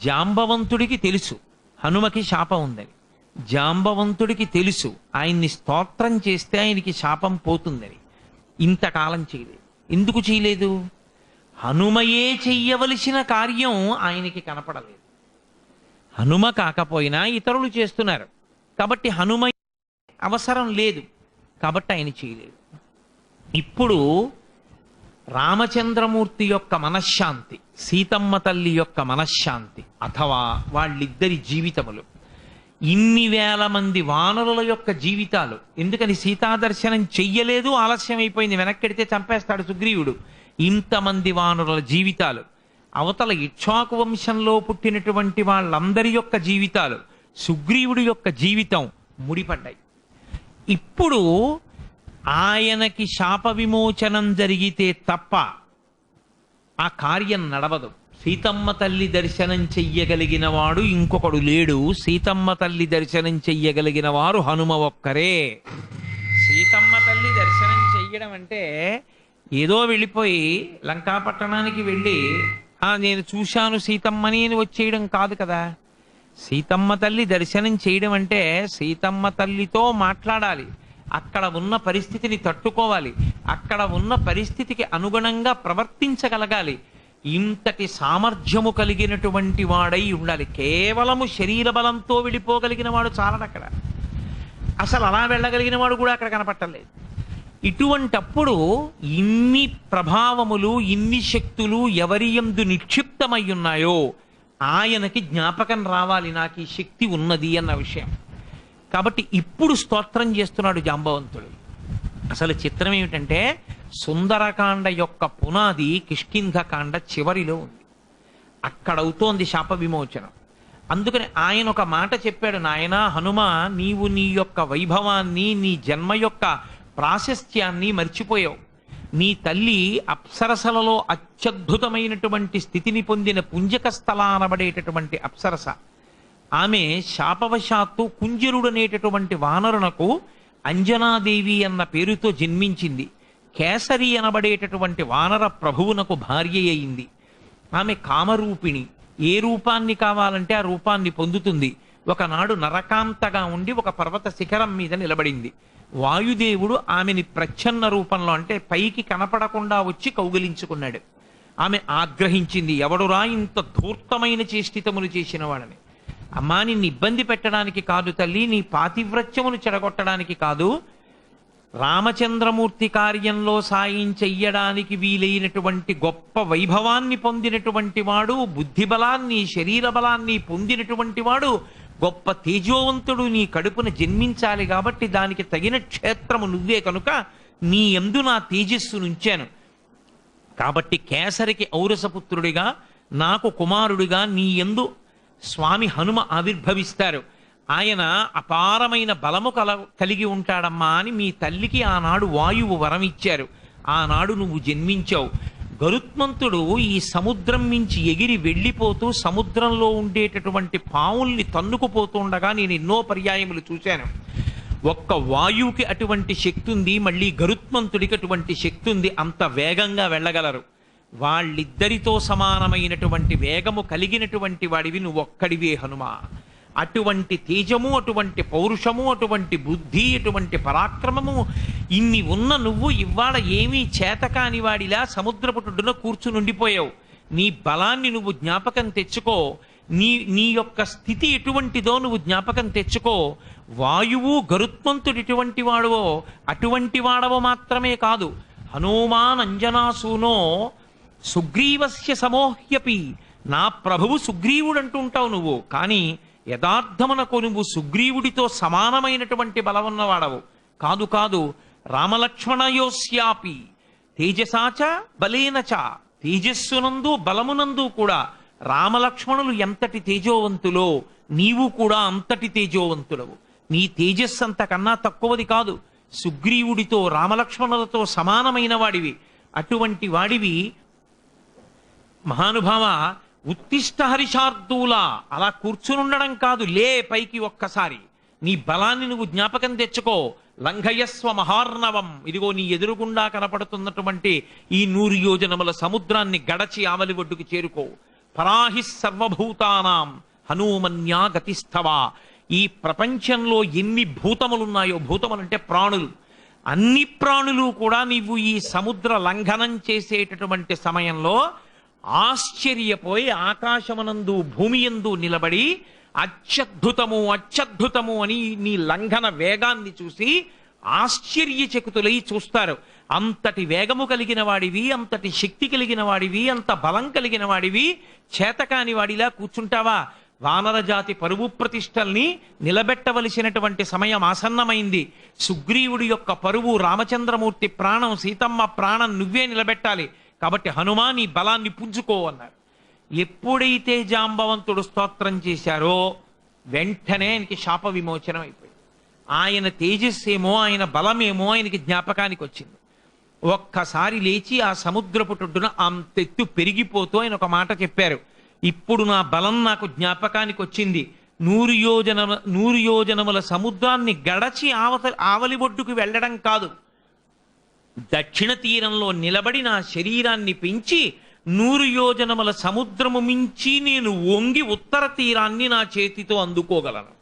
జాంబవంతుడికి తెలుసు. హనుమకి శాపం ఉందని జాంబవంతుడికి తెలుసు. ఆయన్ని స్తోత్రం చేస్తే ఆయనకి శాపం పోతుందని ఇంతకాలం చేయలేదు. ఎందుకు చేయలేదు? హనుమయే చెయ్యవలసిన కార్యం ఆయనకి కనపడలేదు. హనుమ కాకపోయినా ఇతరులు చేస్తున్నారు. కాబట్టి హనుమ అవసరం లేదు. కాబట్టి ఆయన చేయలేదు. ఇప్పుడు రామచంద్రమూర్తి యొక్క మనశ్శాంతి. సీతమ్మ తల్లి యొక్క మనశ్శాంతి అథవా వాళ్ళిద్దరి జీవితములు. ఇన్ని వేల మంది వానరుల యొక్క జీవితాలు. ఎందుకని సీతా దర్శనం చెయ్యలేదు ఆలస్యం అయిపోయింది వెనక్కెడితే చంపేస్తాడు సుగ్రీవుడు. ఇంతమంది వానరుల జీవితాలు. అవతల ఇక్ష్వాకు వంశంలో పుట్టినటువంటి వాళ్ళందరి యొక్క జీవితాలు సుగ్రీవుడి యొక్క జీవితం ముడిపడ్డాయి. ఇప్పుడు ఆయనకి శాప విమోచనం జరిగితే తప్ప ఆ కార్యం నడవదు. సీతమ్మ తల్లి దర్శనం చెయ్యగలిగిన వాడు ఇంకొకడు లేడు. సీతమ్మ తల్లి దర్శనం చెయ్యగలిగిన వారు హనుమ ఒక్కరే. సీతమ్మ తల్లి దర్శనం చెయ్యడం అంటే ఏదో వెళ్ళిపోయి లంకాపట్టణానికి వెళ్ళి నేను చూశాను సీతమ్మని అని వచ్చేయడం కాదు కదా. సీతమ్మ తల్లి దర్శనం చేయడం అంటే సీతమ్మ తల్లితో మాట్లాడాలి. అక్కడ ఉన్న పరిస్థితిని తట్టుకోవాలి. అక్కడ ఉన్న పరిస్థితికి అనుగుణంగా ప్రవర్తించగలగాలి. ఇంతటి సామర్థ్యము కలిగినటువంటి వాడై ఉండాలి. కేవలము శరీర బలంతో వెళ్ళిపోగలిగిన వాడు చాలడు అక్కడ. అసలు అలా వెళ్ళగలిగిన వాడు కూడా అక్కడ కనపట్టలేదు. ఇటువంటప్పుడు ఇన్ని ప్రభావములు ఇన్ని శక్తులు ఎవరి ఎందు నిక్షిప్తమై ఉన్నాయో ఆయనకి జ్ఞాపకం రావాలి. నాకు ఈ శక్తి ఉన్నది అన్న విషయం. కాబట్టి ఇప్పుడు స్తోత్రం చేస్తున్నాడు జాంబవంతుడు. అసలు చిత్రం ఏమిటంటే సుందరకాండ యొక్క పునాది కిష్కింధకాండ చివరిలో ఉంది. అక్కడ అవుతోంది శాప విమోచనం. అందుకని ఆయన ఒక మాట చెప్పాడు నాయనా హనుమ నీవు నీ యొక్క వైభవాన్ని నీ జన్మ యొక్క ప్రాశస్త్యాన్ని మర్చిపోయావు. నీ తల్లి అప్సరసలలో అత్యద్భుతమైనటువంటి స్థితిని పొందిన పుంజక స్థల అనబడేటటువంటి అప్సరస. ఆమె శాపవశాత్తు కుంజరుడనేటటువంటి వానరునకు అంజనాదేవి అన్న పేరుతో జన్మించింది. కేసరి అనబడేటటువంటి వానర ప్రభువునకు భార్య అయింది. ఆమె కామరూపిణి. ఏ రూపాన్ని కావాలంటే ఆ రూపాన్ని పొందుతుంది. ఒకనాడు నరకాంతగా ఉండి ఒక పర్వత శిఖరం మీద నిలబడింది. వాయుదేవుడు ఆమెని ప్రచ్ఛన్న రూపంలో అంటే పైకి కనపడకుండా వచ్చి కౌగిలించుకున్నాడు. ఆమె ఆగ్రహించింది ఎవడురా ఇంత ధూర్తమైన చేష్టితములు చేసిన వాడని? అమ్మా నిన్ను ఇబ్బంది పెట్టడానికి కాదు తల్లి నీ పాతివ్రత్యమును చెడగొట్టడానికి కాదు రామచంద్రమూర్తి కార్యంలో సాయం చెయ్యడానికి వీలైనటువంటి గొప్ప వైభవాన్ని పొందినటువంటి వాడు బుద్ధి బలాన్ని శరీర బలాన్ని పొందినటువంటి వాడు గొప్ప తేజోవంతుడు నీ కడుపున జన్మించాలి కాబట్టి దానికి తగిన క్షేత్రము నువ్వే కనుక నీ ఎందు నా తేజస్సు నుంచాను కాబట్టి కేసరికి ఔరసపుత్రుడిగా నాకు కుమారుడిగా నీ ఎందు స్వామి హనుమ ఆవిర్భవిస్తారు. ఆయన అపారమైన బలము కల కలిగి ఉంటాడమ్మా అని మీ తల్లికి ఆనాడు వాయువు వరం ఇచ్చారు ఆనాడు నువ్వు జన్మించావు. గరుత్మంతుడు ఈ సముద్రం మించి ఎగిరి వెళ్ళిపోతూ సముద్రంలో ఉండేటటువంటి పావుల్ని తన్నుకుపోతుండగా నేను ఎన్నో పర్యాయములు చూశాను. ఒక్క వాయువుకి అటువంటి శక్తి ఉంది మళ్ళీ గరుత్మంతుడికి అటువంటి శక్తి ఉంది అంత వేగంగా వెళ్ళగలరు. వాళ్ళిద్దరితో సమానమైనటువంటి వేగము కలిగినటువంటి వాడివి నువ్వు ఒక్కడివే హనుమ. అటువంటి తేజము అటువంటి పౌరుషము అటువంటి బుద్ధి అటువంటి పరాక్రమము ఇన్ని ఉన్న నువ్వు ఇవాళ ఏమీ చేతకాని వాడిలా సముద్రపుటుడున కూర్చునుండిపోయావు. నీ బలాన్ని నువ్వు జ్ఞాపకం తెచ్చుకో. నీ నీ యొక్క స్థితి ఎటువంటిదో నువ్వు జ్ఞాపకం తెచ్చుకో. వాయువు గరుత్మంతుడు ఎటువంటి వాడవో అటువంటి వాడవో మాత్రమే కాదు. హనుమాన్ అంజనాసూనో సుగ్రీవస్య సమోహ్యపి. నా ప్రభువు సుగ్రీవుడు అంటుంటావు నువ్వు. కానీ యథార్థమునకు నువ్వు సుగ్రీవుడితో సమానమైనటువంటి బలమున్నవాడవు. కాదు కాదు రామలక్ష్మణయోస్యాపి. తేజసాచ బలేనచ తేజస్సునందు బలమునందు కూడా రామలక్ష్మణులు ఎంతటి తేజోవంతులో నీవు కూడా అంతటి తేజోవంతులవు. నీ తేజస్సు అంతకన్నా తక్కువది కాదు. సుగ్రీవుడితో రామలక్ష్మణులతో సమానమైన వాడివి అటువంటి వాడివి మహానుభావ ఉత్తిష్ట హరిషార్దూల అలా కూర్చునుండడం కాదు లే పైకి ఒక్కసారి. నీ బలాన్ని నువ్వు జ్ఞాపకం తెచ్చుకో. లంఘయస్వ మహార్ణవం ఇదిగో నీ ఎదురుగుండా కనపడుతున్నటువంటి ఈ నూరు యోజనముల సముద్రాన్ని గడచి ఆమలి ఒడ్డుకు చేరుకో. పరాహి సర్వభూతానాం హనుమన్యా గతిస్థవా. ఈ ప్రపంచంలో ఎన్ని భూతములున్నాయో భూతములంటే ప్రాణులు. అన్ని ప్రాణులు కూడా నీవు ఈ సముద్ర లంఘనం చేసేటటువంటి సమయంలో ఆశ్చర్యపోయి ఆకాశమనందు భూమి యందు నిలబడి అత్యద్భుతము అత్యద్భుతము అని నీ లంఘన వేగాన్ని చూసి ఆశ్చర్యచకుతులై చూస్తారు. అంతటి వేగము కలిగిన వాడివి అంతటి శక్తి కలిగిన వాడివి అంత బలం కలిగిన వాడివి చేతకాని వాడిలా కూర్చుంటావా? వానర జాతి పరువు ప్రతిష్టల్ని నిలబెట్టవలసినటువంటి సమయం ఆసన్నమైంది. సుగ్రీవుడి యొక్క పరువు రామచంద్రమూర్తి ప్రాణం సీతమ్మ ప్రాణం నువ్వే నిలబెట్టాలి. కాబట్టి హనుమా నీ బలాన్ని పుంజుకో అన్నారు. ఎప్పుడైతే జాంబవంతుడు స్తోత్రం చేశారో వెంటనే ఆయనకి శాప విమోచనం అయిపోయింది. ఆయన తేజస్సేమో ఆయన బలమేమో ఆయనకి జ్ఞాపకానికి వచ్చింది. ఒక్కసారి లేచి ఆ సముద్రపు టొడ్డున అంతెత్తు పెరిగిపోతూ ఆయన ఒక మాట చెప్పారు. ఇప్పుడు నా బలం నాకు జ్ఞాపకానికి వచ్చింది. నూరు యోజన నూరు యోజనముల సముద్రాన్ని గడచి ఆవత ఆవలి ఒడ్డుకు వెళ్ళడం కాదు. దక్షిణ తీరంలో నిలబడి నా శరీరాన్ని పెంచి నూరు యోజనముల సముద్రము మించి నేను వంగి ఉత్తర తీరాన్ని నా చేతితో అందుకోగలను.